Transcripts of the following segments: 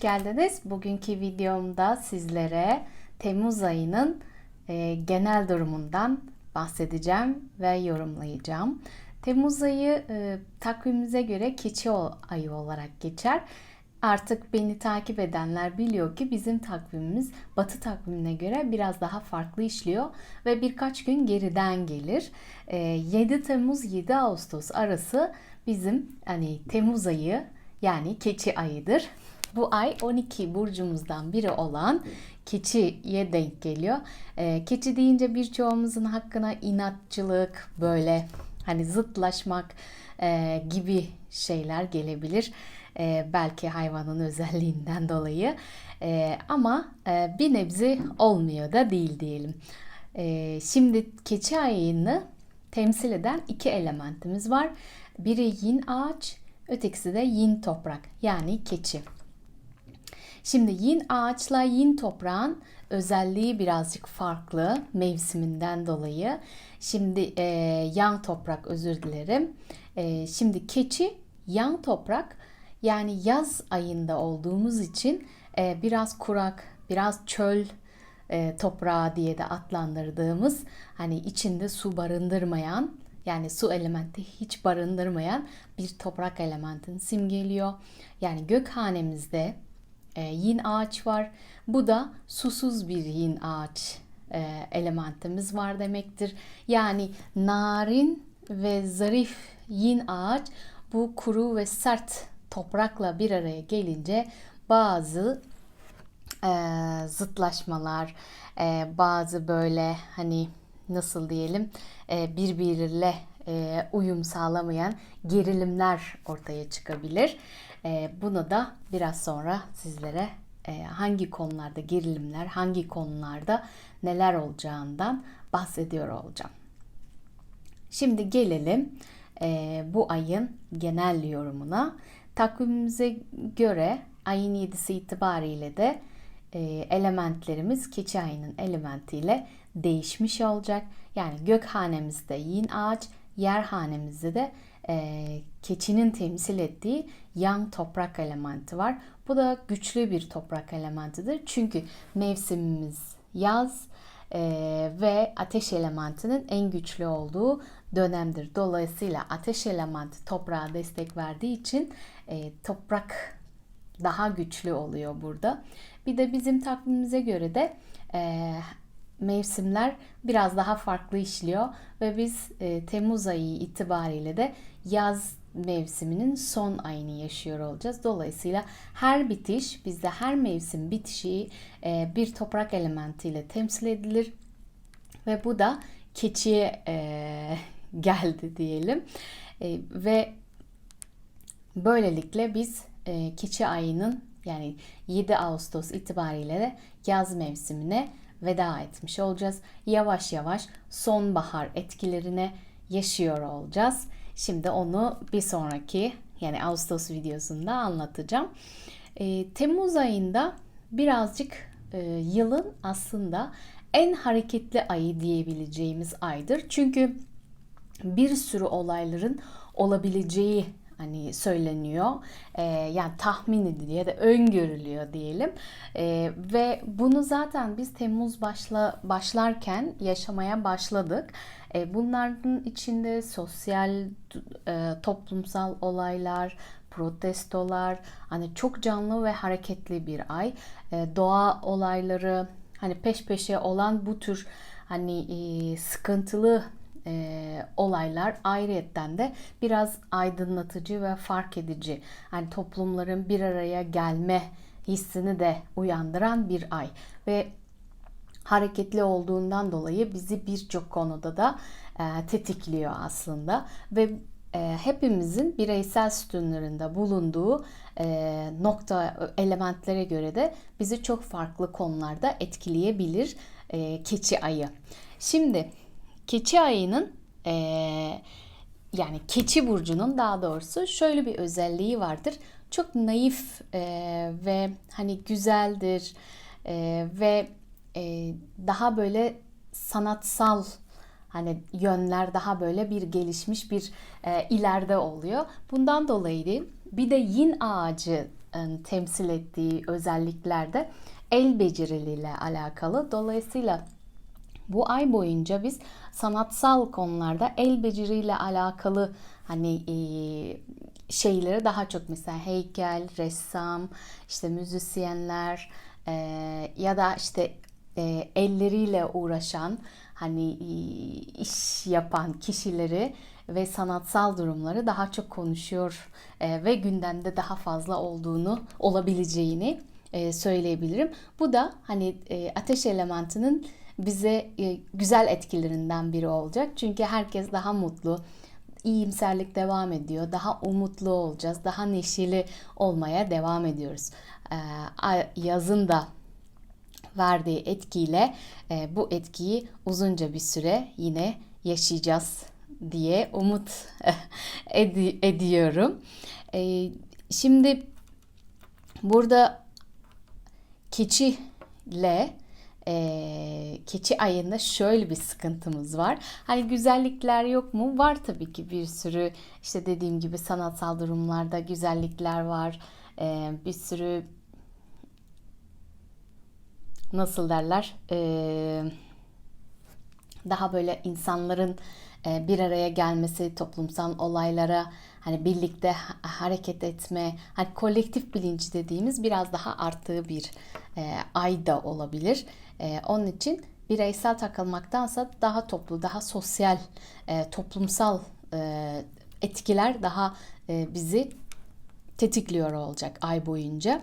geldiniz. Bugünkü videomda sizlere Temmuz ayının e, genel durumundan bahsedeceğim ve yorumlayacağım. Temmuz ayı e, takvimimize göre keçi ayı olarak geçer. Artık beni takip edenler biliyor ki bizim takvimimiz Batı takvimine göre biraz daha farklı işliyor ve birkaç gün geriden gelir. E, 7 Temmuz 7 Ağustos arası bizim hani Temmuz ayı yani keçi ayıdır. Bu ay 12 burcumuzdan biri olan keçiye denk geliyor. Ee, keçi deyince birçoğumuzun hakkına inatçılık, böyle hani zıtlaşmak e, gibi şeyler gelebilir. E, belki hayvanın özelliğinden dolayı. E, ama e, bir nebze olmuyor da değil diyelim. E, şimdi keçi ayını temsil eden iki elementimiz var. Biri yin ağaç, ötekisi de yin toprak yani keçi. Şimdi yin ağaçla yin toprağın özelliği birazcık farklı mevsiminden dolayı. Şimdi e, yan toprak özür dilerim. E, şimdi keçi yan toprak yani yaz ayında olduğumuz için e, biraz kurak, biraz çöl e, toprağı diye de adlandırdığımız hani içinde su barındırmayan yani su elementi hiç barındırmayan bir toprak elementini simgeliyor. Yani gökhanemizde e, yin ağaç var. Bu da susuz bir yin ağaç e, elementimiz var demektir. Yani narin ve zarif yin ağaç bu kuru ve sert toprakla bir araya gelince bazı e, zıtlaşmalar, e, bazı böyle hani nasıl diyelim e, birbiriyle e, uyum sağlamayan gerilimler ortaya çıkabilir. E, bunu da biraz sonra sizlere e, hangi konularda gerilimler, hangi konularda neler olacağından bahsediyor olacağım. Şimdi gelelim e, bu ayın genel yorumuna. Takvimimize göre ayın 7'si itibariyle de elementlerimiz keçi ayının elementiyle değişmiş olacak. Yani gök hanemizde yin ağaç, yer hanemizde de e, keçinin temsil ettiği yang toprak elementi var. Bu da güçlü bir toprak elementidir. Çünkü mevsimimiz yaz e, ve ateş elementinin en güçlü olduğu dönemdir. Dolayısıyla ateş elementi toprağa destek verdiği için e, toprak daha güçlü oluyor burada. Bir de bizim takvimimize göre de e, mevsimler biraz daha farklı işliyor ve biz e, Temmuz ayı itibariyle de yaz mevsiminin son ayını yaşıyor olacağız. Dolayısıyla her bitiş bizde her mevsim bitişi e, bir toprak elementiyle temsil edilir ve bu da keçiye e, geldi diyelim e, ve böylelikle biz e, keçi ayının yani 7 Ağustos itibariyle de yaz mevsimine veda etmiş olacağız. Yavaş yavaş sonbahar etkilerine yaşıyor olacağız. Şimdi onu bir sonraki yani Ağustos videosunda anlatacağım. E, Temmuz ayında birazcık e, yılın aslında en hareketli ayı diyebileceğimiz aydır. Çünkü bir sürü olayların olabileceği hani söyleniyor. Ee, yani tahmin ediliyor ya da öngörülüyor diyelim. Ee, ve bunu zaten biz Temmuz başla başlarken yaşamaya başladık. Ee, bunların içinde sosyal, e, toplumsal olaylar, protestolar, hani çok canlı ve hareketli bir ay. Ee, doğa olayları, hani peş peşe olan bu tür hani e, sıkıntılı e, olaylar ayrıyetten de biraz aydınlatıcı ve fark edici. Yani toplumların bir araya gelme hissini de uyandıran bir ay ve hareketli olduğundan dolayı bizi birçok konuda da e, tetikliyor aslında ve e, hepimizin bireysel sütunlarında bulunduğu e, nokta elementlere göre de bizi çok farklı konularda etkileyebilir e, keçi ayı. Şimdi keçi ayının e, yani keçi burcunun daha doğrusu şöyle bir özelliği vardır. Çok naif e, ve hani güzeldir e, ve e, daha böyle sanatsal hani yönler daha böyle bir gelişmiş bir e, ileride oluyor. Bundan dolayı bir de yin ağacı temsil ettiği özellikler de el becerileriyle alakalı. Dolayısıyla bu ay boyunca biz sanatsal konularda el beceriyle alakalı hani e, şeyleri daha çok mesela heykel, ressam, işte müzisyenler e, ya da işte e, elleriyle uğraşan hani e, iş yapan kişileri ve sanatsal durumları daha çok konuşuyor e, ve gündemde daha fazla olduğunu olabileceğini e, söyleyebilirim. Bu da hani e, ateş elementinin bize e, güzel etkilerinden biri olacak. Çünkü herkes daha mutlu, iyimserlik devam ediyor. Daha umutlu olacağız, daha neşeli olmaya devam ediyoruz. E, yazın da verdiği etkiyle e, bu etkiyi uzunca bir süre yine yaşayacağız diye umut ed- ediyorum. Şimdi burada keçiyle e, keçi ayında şöyle bir sıkıntımız var. Hani güzellikler yok mu? Var tabii ki bir sürü işte dediğim gibi sanatsal durumlarda güzellikler var. E, bir sürü nasıl derler? E, daha böyle insanların e, bir araya gelmesi, toplumsal olaylara hani birlikte hareket etme, hani kolektif bilinci dediğimiz biraz daha arttığı bir e, ay da olabilir. E, onun için bireysel takılmaktansa daha toplu, daha sosyal, e, toplumsal e, etkiler daha e, bizi tetikliyor olacak ay boyunca.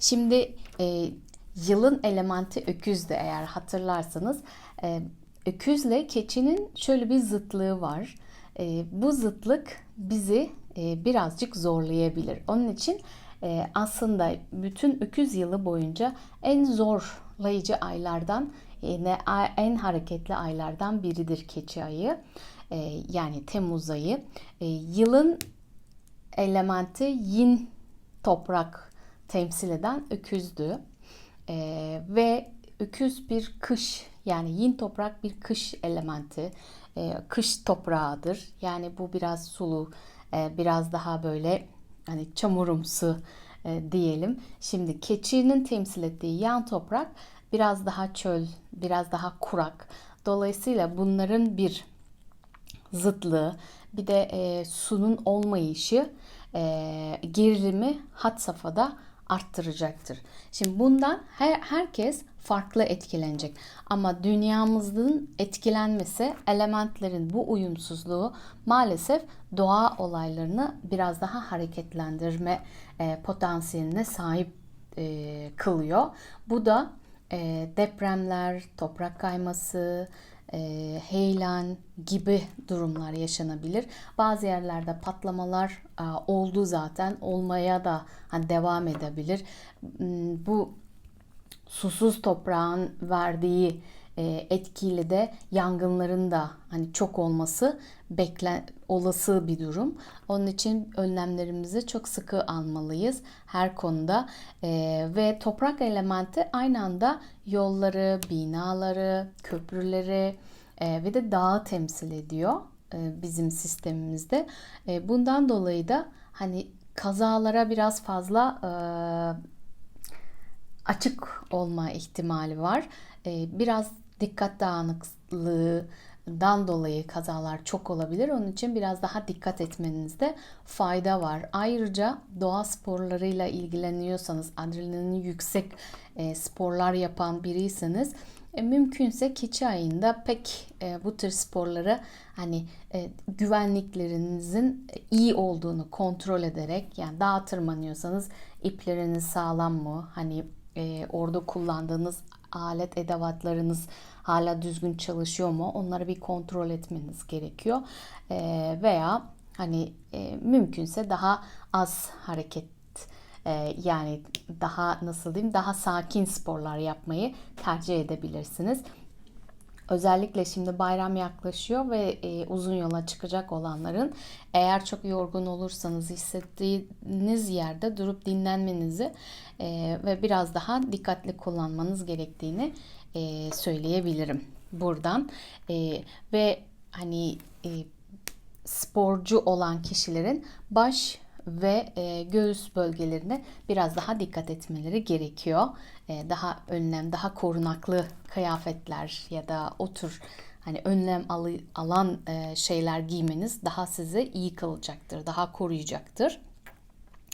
Şimdi e, yılın elementi öküzdü eğer hatırlarsanız. E, öküzle keçinin şöyle bir zıtlığı var. E, bu zıtlık bizi e, birazcık zorlayabilir. Onun için e, aslında bütün öküz yılı boyunca en zorlayıcı aylardan yine en hareketli aylardan biridir keçi ayı. E, yani Temmuz ayı. E, yılın elementi yin toprak temsil eden öküzdü. E, ve öküz bir kış yani yin toprak bir kış elementi. E, kış toprağıdır. Yani bu biraz sulu, e, biraz daha böyle hani çamurumsu e, diyelim. Şimdi keçinin temsil ettiği yan toprak biraz daha çöl, biraz daha kurak. Dolayısıyla bunların bir zıtlığı, bir de e, sunun olmayışı e, gerilimi hat safhada arttıracaktır. Şimdi bundan her, herkes farklı etkilenecek. Ama dünyamızın etkilenmesi, elementlerin bu uyumsuzluğu maalesef doğa olaylarını biraz daha hareketlendirme e, potansiyeline sahip e, kılıyor. Bu da e, depremler, toprak kayması, e, heyelan gibi durumlar yaşanabilir. Bazı yerlerde patlamalar e, oldu zaten olmaya da hani devam edebilir. Hmm, bu susuz toprağın verdiği etkiyle de yangınların da hani çok olması beklen olası bir durum. Onun için önlemlerimizi çok sıkı almalıyız her konuda e, ve toprak elementi aynı anda yolları, binaları, köprüleri e, ve de dağı temsil ediyor e, bizim sistemimizde. E, bundan dolayı da hani kazalara biraz fazla e, açık olma ihtimali var. E, biraz dikkat dağınıklığından dolayı kazalar çok olabilir. Onun için biraz daha dikkat etmenizde fayda var. Ayrıca doğa sporlarıyla ilgileniyorsanız, adrenalini yüksek e, sporlar yapan biriyseniz e, mümkünse keçi ayında pek e, bu tür sporları hani güvenliklerinizin iyi olduğunu kontrol ederek yani dağa tırmanıyorsanız ipleriniz sağlam mı? Hani orada kullandığınız alet edevatlarınız hala düzgün çalışıyor mu? Onları bir kontrol etmeniz gerekiyor. E, veya hani e, mümkünse daha az hareket e, yani daha nasıl diyeyim daha sakin sporlar yapmayı tercih edebilirsiniz. Özellikle şimdi bayram yaklaşıyor ve e, uzun yola çıkacak olanların eğer çok yorgun olursanız hissettiğiniz yerde durup dinlenmenizi e, ve biraz daha dikkatli kullanmanız gerektiğini e, söyleyebilirim buradan. E, ve hani e, sporcu olan kişilerin baş ve e, göğüs bölgelerine biraz daha dikkat etmeleri gerekiyor. E, daha önlem, daha korunaklı kıyafetler ya da otur hani önlem alı- alan e, şeyler giymeniz daha sizi iyi kılacaktır, daha koruyacaktır.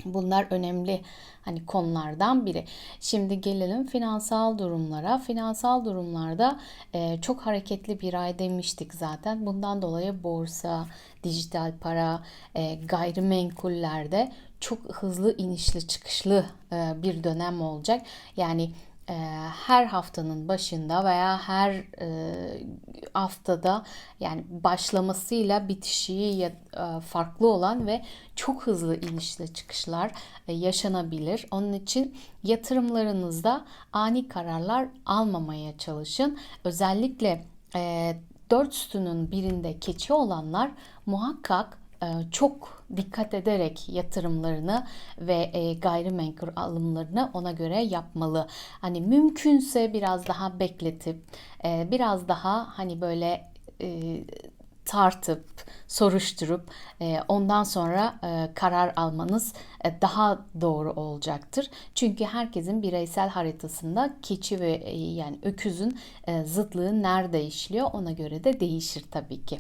Bunlar önemli hani konulardan biri. Şimdi gelelim finansal durumlara. Finansal durumlarda e, çok hareketli bir ay demiştik zaten. Bundan dolayı borsa, dijital para, e, gayrimenkullerde çok hızlı inişli çıkışlı e, bir dönem olacak. Yani e, her haftanın başında veya her e, haftada yani başlamasıyla bitişi farklı olan ve çok hızlı inişle çıkışlar yaşanabilir. Onun için yatırımlarınızda ani kararlar almamaya çalışın. Özellikle e, dört sütunun birinde keçi olanlar muhakkak çok dikkat ederek yatırımlarını ve e, gayrimenkul alımlarını ona göre yapmalı. Hani mümkünse biraz daha bekletip e, biraz daha hani böyle e, tartıp soruşturup e, ondan sonra e, karar almanız e, daha doğru olacaktır. Çünkü herkesin bireysel haritasında keçi ve e, yani öküzün e, zıtlığı nerede işliyor ona göre de değişir tabii ki.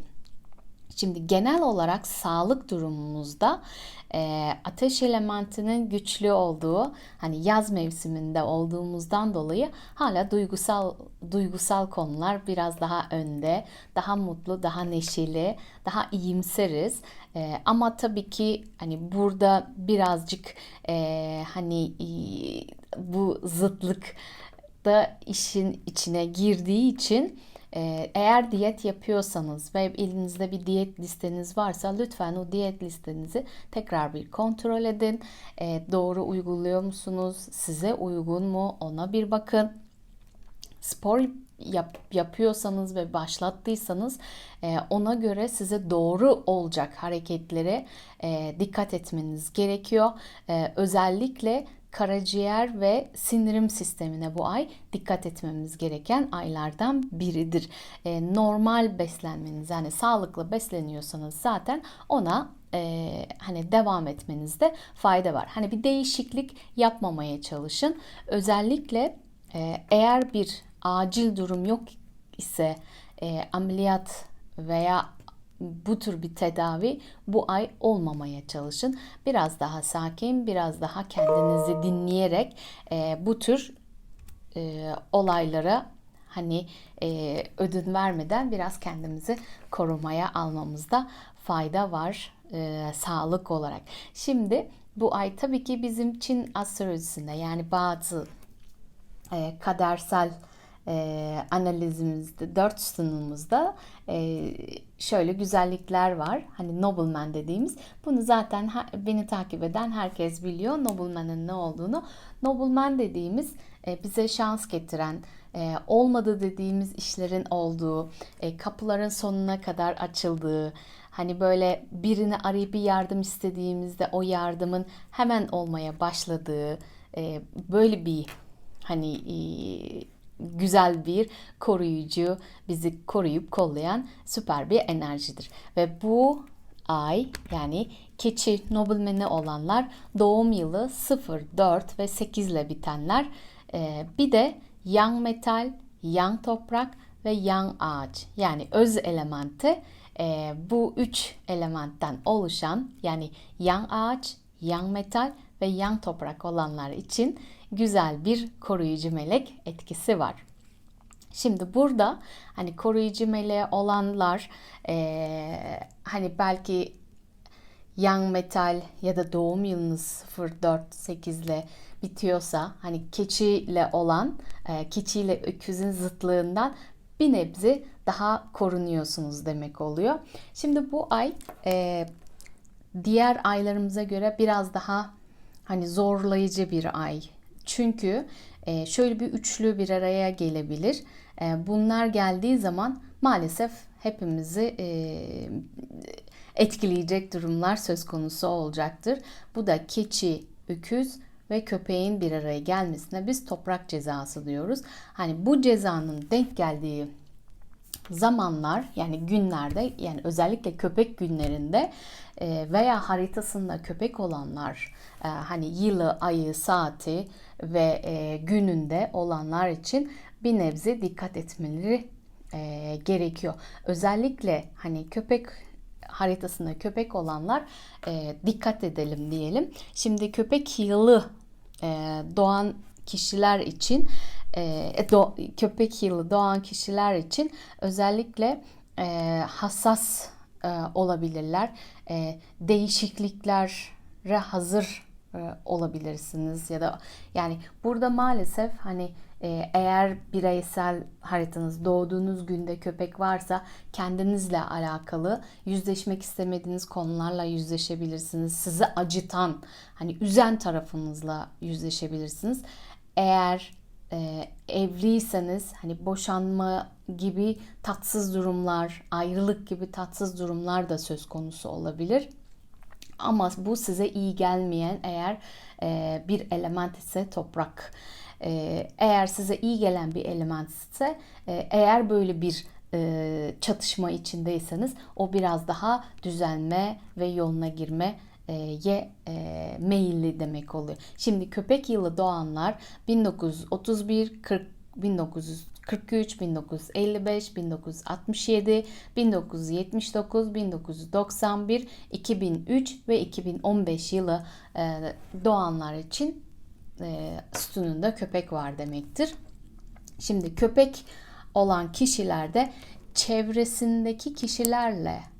Şimdi genel olarak sağlık durumumuzda e, ateş elementinin güçlü olduğu hani yaz mevsiminde olduğumuzdan dolayı hala duygusal duygusal konular biraz daha önde, daha mutlu, daha neşeli, daha iyimseriz. E, ama tabii ki hani burada birazcık e, hani bu zıtlık da işin içine girdiği için eğer diyet yapıyorsanız ve elinizde bir diyet listeniz varsa lütfen o diyet listenizi tekrar bir kontrol edin. Ee, doğru uyguluyor musunuz? Size uygun mu? Ona bir bakın. Spor yap, yapıyorsanız ve başlattıysanız e, ona göre size doğru olacak hareketlere dikkat etmeniz gerekiyor. E, özellikle karaciğer ve sindirim sistemine bu ay dikkat etmemiz gereken aylardan biridir. E, normal beslenmeniz yani sağlıklı besleniyorsanız zaten ona e, hani devam etmenizde fayda var. Hani bir değişiklik yapmamaya çalışın. Özellikle e, eğer bir acil durum yok ise e, ameliyat veya bu tür bir tedavi bu ay olmamaya çalışın. Biraz daha sakin, biraz daha kendinizi dinleyerek e, bu tür e, olaylara hani e, ödün vermeden biraz kendimizi korumaya almamızda fayda var e, sağlık olarak. Şimdi bu ay tabii ki bizim Çin astrolojisinde yani bazı e, kadersel e, analizimizde, dört sunumumuzda e, şöyle güzellikler var. Hani nobleman dediğimiz. Bunu zaten ha, beni takip eden herkes biliyor nobleman'ın ne olduğunu. Nobleman dediğimiz e, bize şans getiren, e, olmadı dediğimiz işlerin olduğu, e, kapıların sonuna kadar açıldığı, hani böyle birini arayıp bir yardım istediğimizde o yardımın hemen olmaya başladığı, e, böyle bir hani e, güzel bir koruyucu, bizi koruyup kollayan süper bir enerjidir. Ve bu ay yani keçi nobleman'i olanlar doğum yılı 0, 4 ve 8 ile bitenler e, bir de yang metal, yang toprak ve yang ağaç yani öz elementi e, bu üç elementten oluşan yani yang ağaç, yang metal ve yang toprak olanlar için güzel bir koruyucu melek etkisi var. Şimdi burada hani koruyucu meleği olanlar e, hani belki young metal ya da doğum yılınız 048 ile bitiyorsa hani keçiyle olan e, keçiyle öküzün zıtlığından bir nebze daha korunuyorsunuz demek oluyor. Şimdi bu ay e, diğer aylarımıza göre biraz daha hani zorlayıcı bir ay. Çünkü e, şöyle bir üçlü bir araya gelebilir. E, bunlar geldiği zaman maalesef hepimizi e, etkileyecek durumlar söz konusu olacaktır. Bu da keçi, öküz ve köpeğin bir araya gelmesine biz toprak cezası diyoruz. Hani bu cezanın denk geldiği zamanlar yani günlerde yani özellikle köpek günlerinde e, veya haritasında köpek olanlar e, hani yılı, ayı, saati ve e, gününde olanlar için bir nebze dikkat etmeleri gerekiyor. Özellikle hani köpek haritasında köpek olanlar dikkat edelim diyelim. Şimdi köpek yılı doğan kişiler için e, do, köpek yılı doğan kişiler için özellikle e, hassas e, olabilirler. E, değişikliklere hazır e, olabilirsiniz ya da yani burada maalesef hani e, eğer bireysel haritanız doğduğunuz günde köpek varsa kendinizle alakalı yüzleşmek istemediğiniz konularla yüzleşebilirsiniz. Sizi acıtan hani üzen tarafınızla yüzleşebilirsiniz. Eğer e, evliyseniz hani boşanma gibi tatsız durumlar, ayrılık gibi tatsız durumlar da söz konusu olabilir. Ama bu size iyi gelmeyen eğer e, bir element ise toprak. E, eğer size iyi gelen bir element ise e, eğer böyle bir e, çatışma içindeyseniz o biraz daha düzelme ve yoluna girme ye e, meyilli demek oluyor. Şimdi köpek yılı doğanlar 1931, 40, 1943, 1955, 1967, 1979, 1991, 2003 ve 2015 yılı e, doğanlar için e, sütununda köpek var demektir. Şimdi köpek olan kişilerde çevresindeki kişilerle e,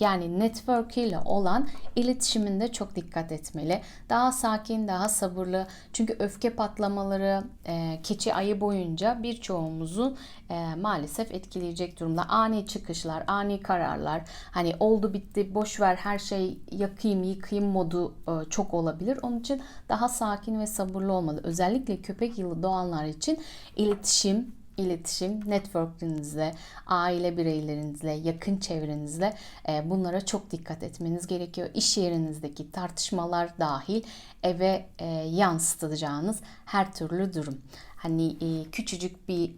yani network ile olan iletişiminde çok dikkat etmeli. Daha sakin, daha sabırlı. Çünkü öfke patlamaları e, keçi ayı boyunca birçoğumuzu e, maalesef etkileyecek durumda. Ani çıkışlar, ani kararlar, hani oldu bitti, boş ver her şey yakayım, yıkayım modu çok olabilir. Onun için daha sakin ve sabırlı olmalı. Özellikle köpek yılı doğanlar için iletişim, iletişim, networklerinizle, aile bireylerinizle, yakın çevrenizle e, bunlara çok dikkat etmeniz gerekiyor. İş yerinizdeki tartışmalar dahil eve e, yansıtacağınız her türlü durum. Hani e, küçücük bir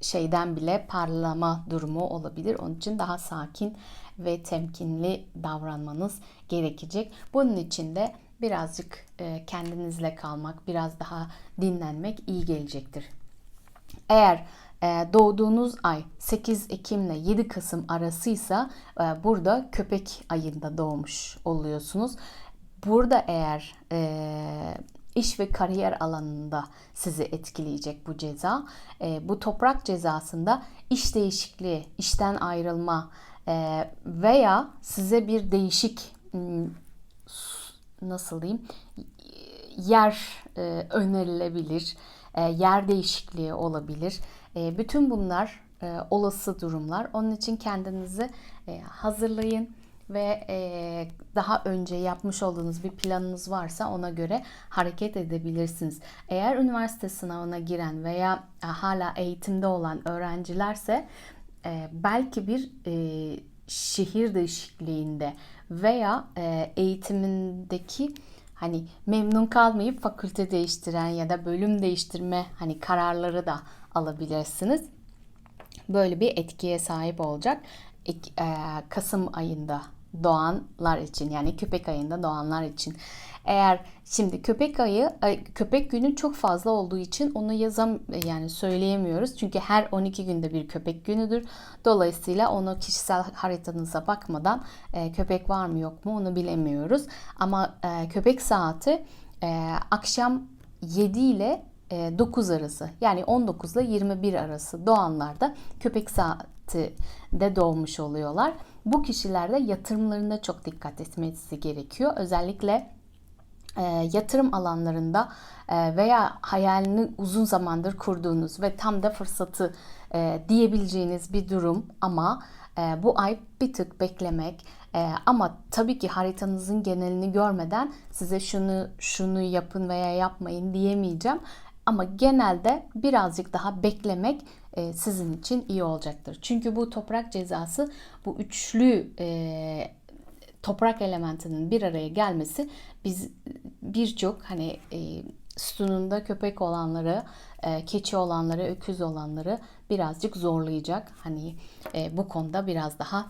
şeyden bile parlama durumu olabilir. Onun için daha sakin ve temkinli davranmanız gerekecek. Bunun için de birazcık kendinizle kalmak, biraz daha dinlenmek iyi gelecektir. Eğer e, doğduğunuz ay 8 Ekim ile 7 Kasım arasıysa e, burada köpek ayında doğmuş oluyorsunuz. Burada eğer e, iş ve kariyer alanında sizi etkileyecek bu ceza. bu toprak cezasında iş değişikliği, işten ayrılma veya size bir değişik nasıl diyeyim yer önerilebilir e, yer değişikliği olabilir. E, bütün bunlar e, olası durumlar. Onun için kendinizi hazırlayın ve daha önce yapmış olduğunuz bir planınız varsa ona göre hareket edebilirsiniz. Eğer üniversite sınavına giren veya hala eğitimde olan öğrencilerse belki bir şehir değişikliğinde veya eğitimindeki hani memnun kalmayıp fakülte değiştiren ya da bölüm değiştirme hani kararları da alabilirsiniz. Böyle bir etkiye sahip olacak. Kasım ayında doğanlar için yani köpek ayında doğanlar için. Eğer şimdi köpek ayı köpek günü çok fazla olduğu için onu yazam yani söyleyemiyoruz. Çünkü her 12 günde bir köpek günüdür. Dolayısıyla onu kişisel haritanıza bakmadan e, köpek var mı yok mu onu bilemiyoruz. Ama e, köpek saati e, akşam 7 ile 9 arası yani 19 ile 21 arası doğanlarda köpek saati de doğmuş oluyorlar. Bu kişilerde yatırımlarında çok dikkat etmesi gerekiyor. Özellikle e, yatırım alanlarında e, veya hayalini uzun zamandır kurduğunuz ve tam da fırsatı e, diyebileceğiniz bir durum ama e, bu ay bir tık beklemek e, ama tabii ki haritanızın genelini görmeden size şunu şunu yapın veya yapmayın diyemeyeceğim. Ama genelde birazcık daha beklemek e, sizin için iyi olacaktır. Çünkü bu toprak cezası bu üçlü e, toprak elementinin bir araya gelmesi biz birçok hani e, sütununda köpek olanları, keçi olanları, öküz olanları birazcık zorlayacak. Hani bu konuda biraz daha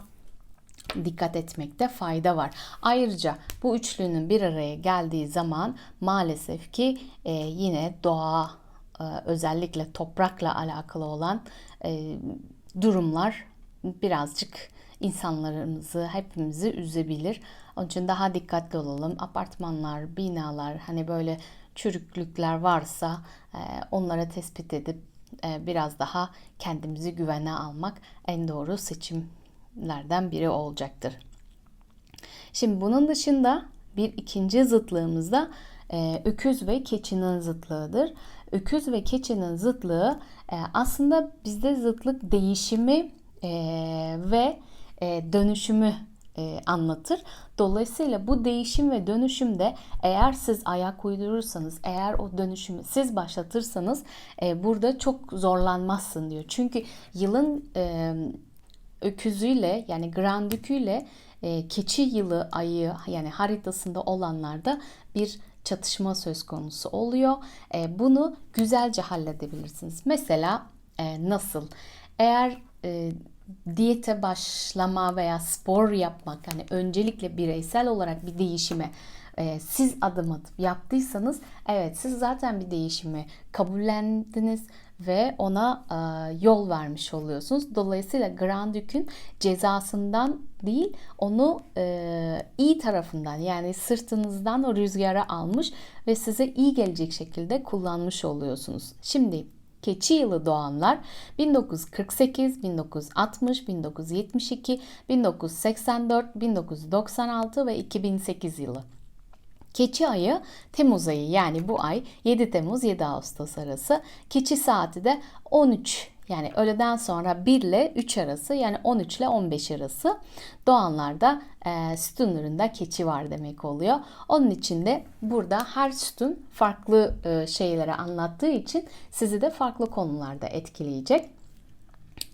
dikkat etmekte fayda var. Ayrıca bu üçlünün bir araya geldiği zaman maalesef ki e, yine doğa e, özellikle toprakla alakalı olan e, durumlar birazcık insanlarımızı, hepimizi üzebilir. Onun için daha dikkatli olalım. Apartmanlar, binalar, hani böyle çürüklükler varsa e, onlara tespit edip e, biraz daha kendimizi güvene almak en doğru seçimlerden biri olacaktır. Şimdi bunun dışında bir ikinci zıtlığımız da e, öküz ve keçinin zıtlığıdır. Öküz ve keçinin zıtlığı e, aslında bizde zıtlık değişimi e, ve e, dönüşümü e, anlatır. Dolayısıyla bu değişim ve dönüşümde eğer siz ayak uydurursanız, eğer o dönüşümü siz başlatırsanız e, burada çok zorlanmazsın diyor. Çünkü yılın e, öküzüyle yani grandüküyle e, keçi yılı ayı yani haritasında olanlarda bir çatışma söz konusu oluyor. E, bunu güzelce halledebilirsiniz. Mesela e, nasıl? Eğer e, diyete başlama veya spor yapmak hani öncelikle bireysel olarak bir değişime e, siz adım atıp yaptıysanız evet siz zaten bir değişimi kabullendiniz ve ona e, yol vermiş oluyorsunuz. Dolayısıyla Grand Duke'ün cezasından değil onu e, iyi tarafından yani sırtınızdan o rüzgara almış ve size iyi gelecek şekilde kullanmış oluyorsunuz. Şimdi keçi yılı doğanlar 1948, 1960, 1972, 1984, 1996 ve 2008 yılı. Keçi ayı Temmuz ayı yani bu ay 7 Temmuz 7 Ağustos arası. Keçi saati de 13 yani öğleden sonra 1 ile 3 arası yani 13 ile 15 arası doğanlarda e, sütunlarında keçi var demek oluyor. Onun için de burada her sütun farklı e, şeyleri anlattığı için sizi de farklı konularda etkileyecek.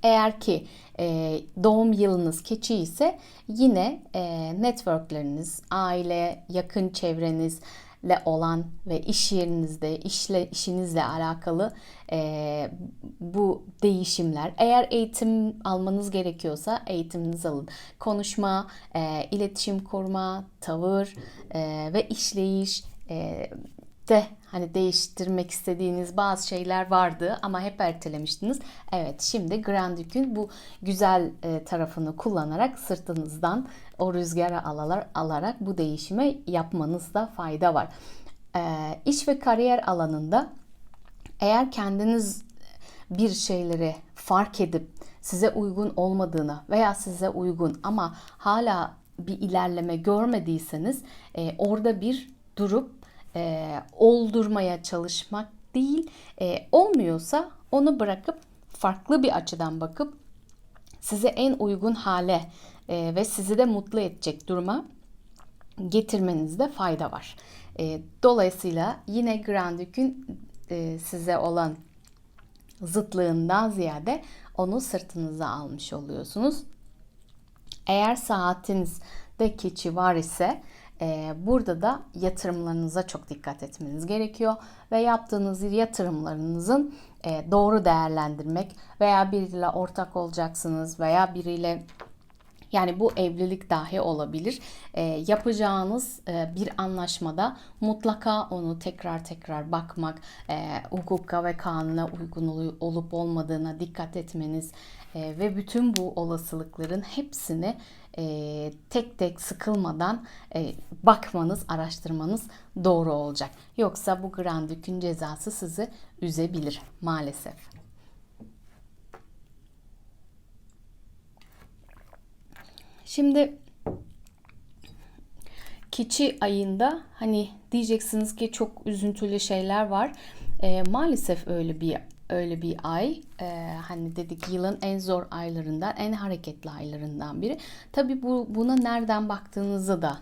Eğer ki e, doğum yılınız keçi ise yine e, networkleriniz, aile, yakın çevrenizle olan ve iş yerinizde, işle işinizle alakalı e, bu değişimler. Eğer eğitim almanız gerekiyorsa eğitiminizi alın. Konuşma, e, iletişim kurma, tavır e, ve işleyiş e, de hani değiştirmek istediğiniz bazı şeyler vardı ama hep ertelemiştiniz. Evet şimdi Grand Duke'ün bu güzel e, tarafını kullanarak sırtınızdan o rüzgara alalar, alarak bu değişime yapmanızda fayda var. E, iş ve kariyer alanında eğer kendiniz bir şeyleri fark edip size uygun olmadığını veya size uygun ama hala bir ilerleme görmediyseniz e, orada bir durup e, oldurmaya çalışmak değil. E, olmuyorsa onu bırakıp farklı bir açıdan bakıp size en uygun hale e, ve sizi de mutlu edecek duruma getirmenizde fayda var. E, dolayısıyla yine Grand Duke'ün e, size olan zıtlığından ziyade onu sırtınıza almış oluyorsunuz. Eğer saatinizde keçi var ise burada da yatırımlarınıza çok dikkat etmeniz gerekiyor ve yaptığınız yatırımlarınızın e, doğru değerlendirmek veya biriyle ortak olacaksınız veya biriyle yani bu evlilik dahi olabilir. E, yapacağınız e, bir anlaşmada mutlaka onu tekrar tekrar bakmak, e, hukuka ve kanuna uygun olup olmadığına dikkat etmeniz e, ve bütün bu olasılıkların hepsini e, tek tek sıkılmadan e, bakmanız, araştırmanız doğru olacak. Yoksa bu Grand Duke'ün cezası sizi üzebilir maalesef. Şimdi keçi ayında hani diyeceksiniz ki çok üzüntülü şeyler var. E, maalesef öyle bir öyle bir ay. E, hani dedik yılın en zor aylarından, en hareketli aylarından biri. Tabi bu buna nereden baktığınızı da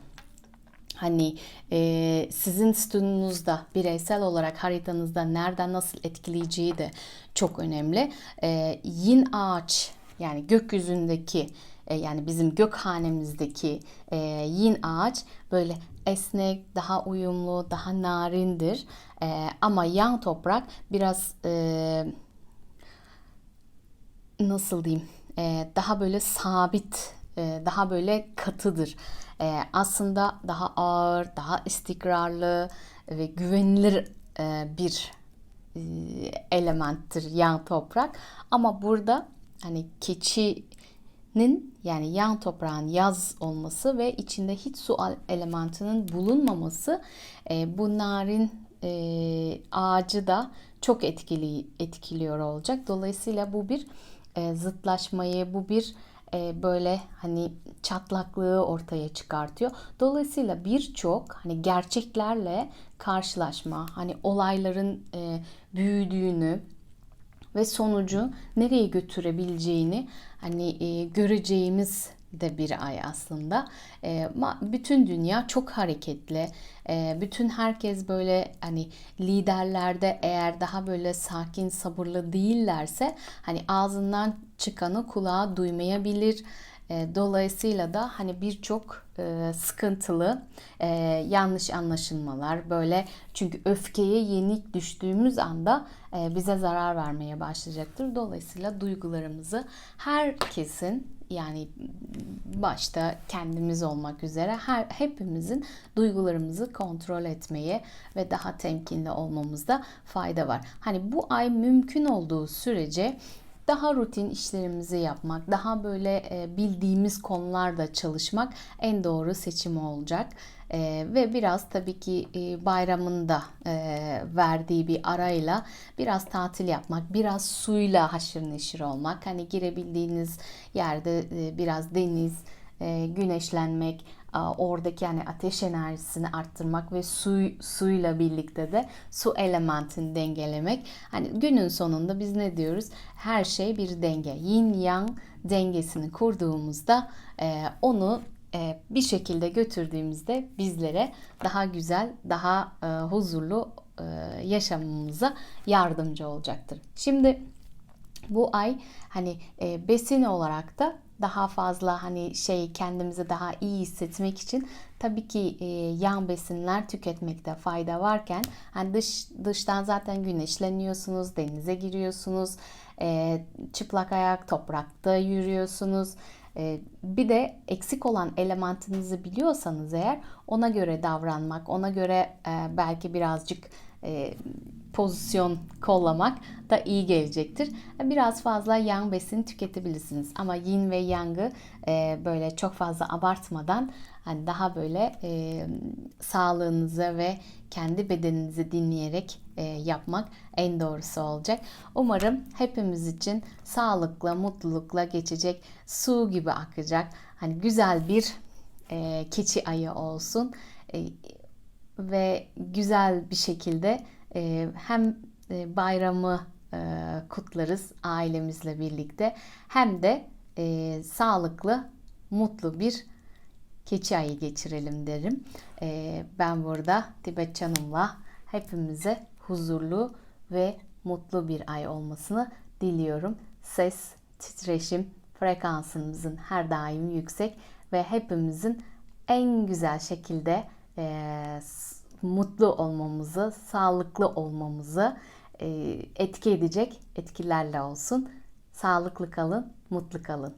hani e, sizin sütununuzda bireysel olarak haritanızda nereden nasıl etkileyeceği de çok önemli. E, yin ağaç yani gökyüzündeki e, yani bizim gökhanemizdeki e, yin ağaç böyle esnek, daha uyumlu, daha narindir. E, ama yang toprak biraz e, nasıl diyeyim e, daha böyle sabit, e, daha böyle katıdır. E, aslında daha ağır, daha istikrarlı ve güvenilir e, bir e, elementtir yan toprak. Ama burada hani keçinin yani yan toprağın yaz olması ve içinde hiç su elementinin bulunmaması e, bu narin e, ağacı da çok etkili etkiliyor olacak. Dolayısıyla bu bir e, zıtlaşmayı, bu bir e, böyle hani çatlaklığı ortaya çıkartıyor. Dolayısıyla birçok hani gerçeklerle karşılaşma, hani olayların e, büyüdüğünü ve sonucu nereye götürebileceğini hani e, göreceğimiz de bir ay aslında. E, bütün dünya çok hareketli. E, bütün herkes böyle hani liderlerde eğer daha böyle sakin, sabırlı değillerse hani ağzından çıkanı kulağa duymayabilir. E, dolayısıyla da hani birçok e, sıkıntılı e, yanlış anlaşılmalar böyle çünkü öfkeye yenik düştüğümüz anda e, bize zarar vermeye başlayacaktır. Dolayısıyla duygularımızı herkesin yani başta kendimiz olmak üzere her hepimizin duygularımızı kontrol etmeye ve daha temkinli olmamızda fayda var. Hani bu ay mümkün olduğu sürece daha rutin işlerimizi yapmak, daha böyle e, bildiğimiz konularda çalışmak en doğru seçim olacak. E, ve biraz tabii ki e, bayramın da e, verdiği bir arayla biraz tatil yapmak, biraz suyla haşır neşir olmak. Hani girebildiğiniz yerde e, biraz deniz, e, güneşlenmek, oradaki yani ateş enerjisini arttırmak ve su suyla birlikte de su elementini dengelemek. Hani günün sonunda biz ne diyoruz? Her şey bir denge. Yin yang dengesini kurduğumuzda e, onu e, bir şekilde götürdüğümüzde bizlere daha güzel, daha e, huzurlu yaşamamıza yardımcı olacaktır. Şimdi bu ay hani besin olarak da daha fazla hani şey kendimizi daha iyi hissetmek için tabii ki e, yan besinler tüketmekte fayda varken hani dış dıştan zaten güneşleniyorsunuz, denize giriyorsunuz, e, çıplak ayak toprakta yürüyorsunuz. E, bir de eksik olan elementinizi biliyorsanız eğer ona göre davranmak, ona göre e, belki birazcık e, pozisyon kollamak da iyi gelecektir. Biraz fazla yang besin tüketebilirsiniz ama yin ve yang'ı e, böyle çok fazla abartmadan hani daha böyle e, sağlığınızı ve kendi bedeninizi dinleyerek e, yapmak en doğrusu olacak. Umarım hepimiz için sağlıkla, mutlulukla geçecek, su gibi akacak, hani güzel bir keçi ayı olsun ve güzel bir şekilde ee, hem e, bayramı e, kutlarız ailemizle birlikte hem de e, sağlıklı, mutlu bir keçi ayı geçirelim derim. Ben burada Tibet Canım'la hepimize huzurlu ve mutlu bir ay olmasını diliyorum. Ses, titreşim, frekansımızın her daim yüksek ve hepimizin en güzel şekilde mutlu olmamızı, sağlıklı olmamızı e, etki edecek etkilerle olsun. Sağlıklı kalın, mutlu kalın.